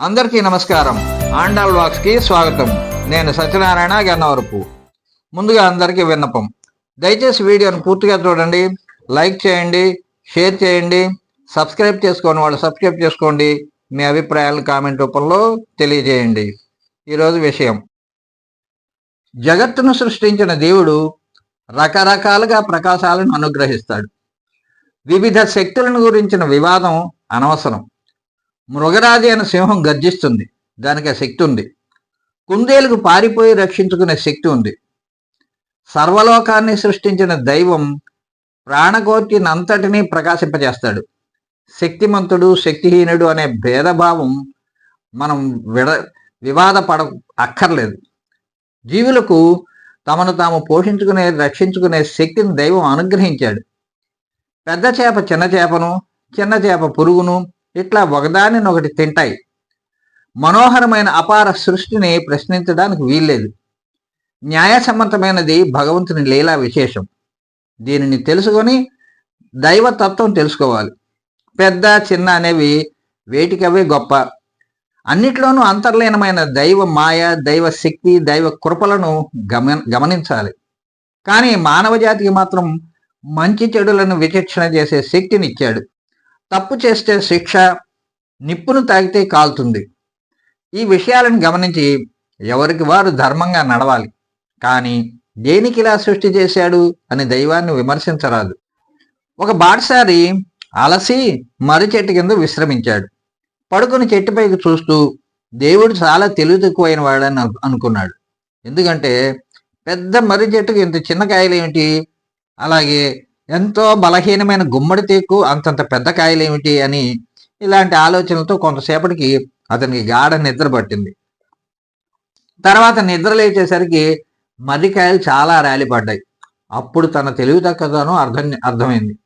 అందరికీ నమస్కారం. ఆండాల్ వాక్స్కి స్వాగతం. నేను సత్యనారాయణ గన్నవరపు. ముందుగా అందరికీ విన్నపం. దయచేసి వీడియోను పూర్తిగా చూడండి లైక్ చేయండి షేర్ చేయండి సబ్స్క్రైబ్ చేసుకోని వాళ్ళు సబ్స్క్రైబ్ చేసుకోండి మీ అభిప్రాయాలు కామెంట్ రూపంలో తెలియజేయండి. ఈరోజు విషయం. జగత్తును సృష్టించిన దేవుడు రకరకాలుగా ప్రకాశాలను అనుగ్రహిస్తాడు. వివిధ శక్తులను గురించిన వివాదం అనవసరం. మృగరాజు అయిన సింహం గర్జిస్తుంది. దానికి ఆ శక్తి ఉంది. కుందేలుకు పారిపోయి రక్షించుకునే శక్తి ఉంది. సర్వలోకాన్ని సృష్టించిన దైవం ప్రాణకోటినంతటినీ ప్రకాశింపజేస్తాడు. శక్తిమంతుడు శక్తిహీనుడు అనే భేదభావం మనం విడ వివాద పడ అక్కర్లేదు. జీవులకు తమను తాము పోషించుకునే రక్షించుకునే శక్తిని దైవం అనుగ్రహించాడు. పెద్ద చేప చిన్న చేపను చిన్న చేప పురుగును ఇట్లా ఒకదానినొకటి తింటాయి. మనోహరమైన అపార సృష్టిని ప్రశ్నించడానికి వీల్లేదు. న్యాయసమ్మతమైనది భగవంతుని లీలా విశేషం. దీనిని తెలుసుకొని దైవతత్వం తెలుసుకోవాలి. పెద్ద చిన్న అనేవి వేటికవే గొప్ప. అన్నిట్లోనూ అంతర్లీనమైన దైవ మాయ దైవ శక్తి దైవ కృపలను గమ గమనించాలి. కానీ మానవ జాతికి మాత్రం మంచి చెడులను విచక్షణ చేసే శక్తిని ఇచ్చాడు తప్పు చేస్తే శిక్ష నిప్పును తాగితే కాలుతుంది. ఈ విషయాలను గమనించి ఎవరికి వారు ధర్మంగా నడవాలి. కానీ దేనికి ఇలా సృష్టి చేశాడు అని దైవాన్ని విమర్శించరాదు. ఒక బాటసారి అలసి మర్రి చెట్టు కింద విశ్రమించాడు. పడుకుని చెట్టుపైకి చూస్తూ దేవుడు చాలా తెలివి తక్కువైన వాడని అనుకున్నాడు. ఎందుకంటే పెద్ద మర్రి చెట్టుకు ఇంత చిన్న కాయలు ఏమిటి? అలాగే ఎంతో బలహీనమైన గుమ్మడి తేకు అంతంత పెద్ద కాయలేమిటి అని ఇలాంటి ఆలోచనలతో కొంతసేపటికి అతనికి గాఢ నిద్ర పట్టింది. తర్వాత నిద్ర లేచేసరికి మర్రికాయలు చాలా రాలిపడ్డాయి. అప్పుడు తన తెలివి తక్కువతనం అర్థం అర్థమైంది.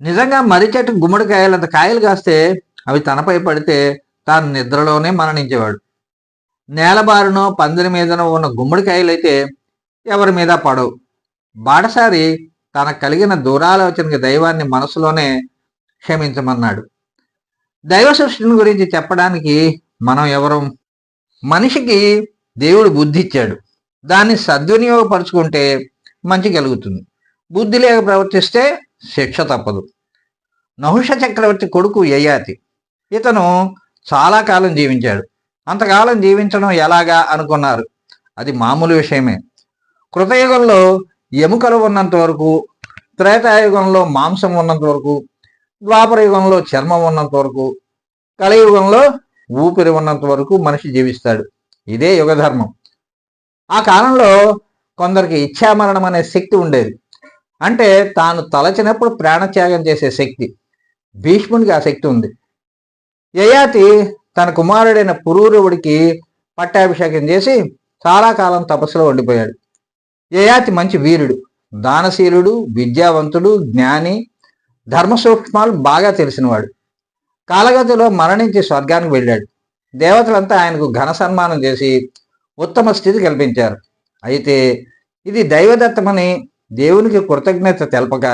నిజంగా మర్రి చెట్టు గుమ్మడికాయలు అంత కాయలు కాస్తే అవి తనపై పడితే తాను నిద్రలోనే మరణించేవాడు. నేలబారునో పందిరి మీదనో ఉన్న గుమ్మడికాయలు అయితే ఎవరి మీద పడవు. బాటసారి తనకు కలిగిన దూరాలోచనకి దైవాన్ని మనసులోనే క్షమించమన్నాడు. దైవ సృష్టిని గురించి చెప్పడానికి మనం ఎవరు? మనిషికి దేవుడు బుద్ధి ఇచ్చాడు దాన్ని సద్వినియోగపరుచుకుంటే మంచి కలుగుతుంది. బుద్ధి లేక ప్రవర్తిస్తే శిక్ష తప్పదు. నహుష చక్రవర్తి కొడుకు యయాతి ఇతను చాలా కాలం జీవించాడు. అంతకాలం జీవించడం ఎలాగా అనుకున్నారు? అది మామూలు విషయమే. కృతయుగంలో ఎముకలు ఉన్నంత వరకు త్రేతాయుగంలో మాంసం ఉన్నంత వరకు ద్వాపర యుగంలో చర్మం ఉన్నంత వరకు కలయుగంలో ఊపిరి ఉన్నంత వరకు మనిషి జీవిస్తాడు. ఇదే యుగధర్మం. ఆ కాలంలో కొందరికి ఇచ్ఛామరణం అనే శక్తి ఉండేది. అంటే తాను తలచినప్పుడు ప్రాణత్యాగం చేసే శక్తి భీష్మునికి ఆ శక్తి ఉంది. యయాతి తన కుమారుడైన పురూరవుడికి పట్టాభిషేకం చేసి చాలా కాలం తపస్సులో ఉండిపోయాడు. యయాతి మంచి వీరుడు దానశీలుడు విద్యావంతుడు జ్ఞాని ధర్మ సూక్ష్మాలు బాగా తెలిసినవాడు. కాలగతిలో మరణించి స్వర్గానికి వెళ్ళాడు. దేవతలంతా ఆయనకు ఘన సన్మానం చేసి ఉత్తమ స్థితి కల్పించారు. అయితే ఇది దైవదత్తమని దేవునికి కృతజ్ఞత తెలపక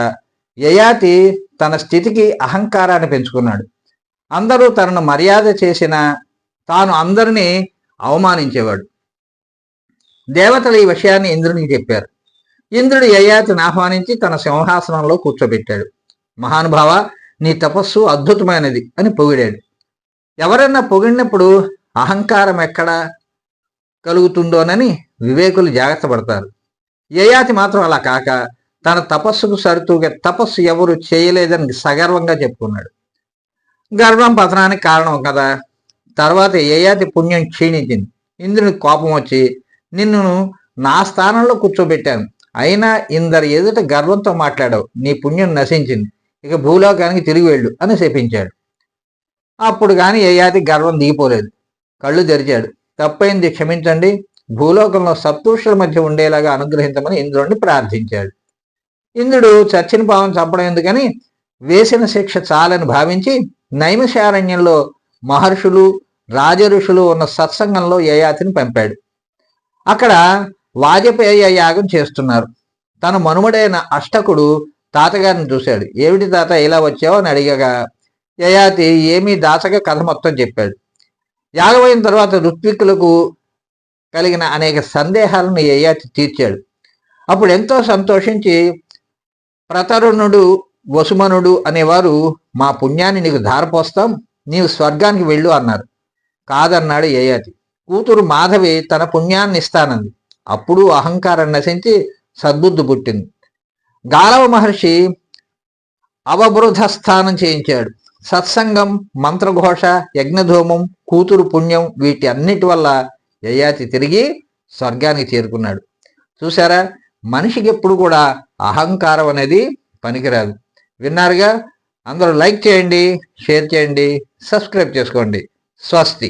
యయాతి తన స్థితికి అహంకారాన్ని పెంచుకున్నాడు. అందరూ తనను మర్యాద చేసిన తాను అందరినీ అవమానించేవాడు. దేవతలు ఈ విషయాన్ని ఇంద్రునికి చెప్పారు. ఇంద్రుడు యయాతిని ఆహ్వానించి తన సింహాసనంలో కూర్చోబెట్టాడు. మహానుభావ నీ తపస్సు అద్భుతమైనది అని పొగిడాడు. ఎవరన్నా పొగిడినప్పుడు అహంకారం ఎక్కడ కలుగుతుందోనని వివేకులు జాగ్రత్త పడతారు. యయాతి మాత్రం అలా కాక తన తపస్సుకు సరితూగే తపస్సు ఎవరు చేయలేదని సగర్వంగా చెప్పుకున్నాడు. గర్వం పతనానికి కారణం కదా. తర్వాత యయాతి పుణ్యం క్షీణించింది. ఇంద్రుని కోపం వచ్చి నిన్ను నా స్థానంలో కూర్చోబెట్టాను. అయినా ఇందరి ఎదుట గర్వంతో మాట్లాడావు. నీ పుణ్యం నశించింది. ఇక భూలోకానికి తిరిగి వెళ్ళు అని శపించాడు. అప్పుడు కానీ యయాతి గర్వం దిగిపోలేదు. కళ్ళు తెరిచాడు. తప్పైంది క్షమించండి. భూలోకంలో సత్పురుషుల మధ్య ఉండేలాగా అనుగ్రహించమని ఇంద్రుడిని ప్రార్థించాడు. ఇంద్రుడు చచ్చిన పావం చంపడం ఎందుకని? వేసిన శిక్ష చాలని భావించి నైమిషారణ్యంలో మహర్షులు రాజఋషులు ఉన్న సత్సంగంలో యయాతిని పంపాడు. అక్కడ వాజపేయ యాగం చేస్తున్నారు. తన మనుమడైన అష్టకుడు తాతగారిని చూశాడు. ఏమిటి తాత ఇలా వచ్చావు అని అడిగగా యయాతి ఏమీ దాసగా కథ మొత్తం చెప్పాడు. యాగమైన తర్వాత ఋత్విక్కులకు కలిగిన అనేక సందేహాలను యయాతి తీర్చాడు. అప్పుడు ఎంతో సంతోషించి ప్రతరుణుడు వసుమనుడు అనేవారు మా పుణ్యాన్ని నీకు ధారపోస్తాం నీవు స్వర్గానికి వెళ్ళు అన్నారు. కాదన్నాడు యయాతి. కూతురు మాధవి తన పుణ్యాన్ని ఇస్తానంది. అప్పుడు అహంకారం నశించి సద్బుద్ధి పుట్టింది. గాలవ మహర్షి అవబృధ స్థానం చేయించాడు. సత్సంగం మంత్రఘోష యజ్ఞధూమం కూతురు పుణ్యం వీటి అన్నిటి వల్ల యయాతి తిరిగి స్వర్గానికి చేరుకున్నాడు. చూసారా మనిషికి ఎప్పుడు కూడా అహంకారం అనేది పనికిరాదు. విన్నారుగా? అందరూ లైక్ చేయండి షేర్ చేయండి సబ్స్క్రైబ్ చేసుకోండి. స్వస్తి.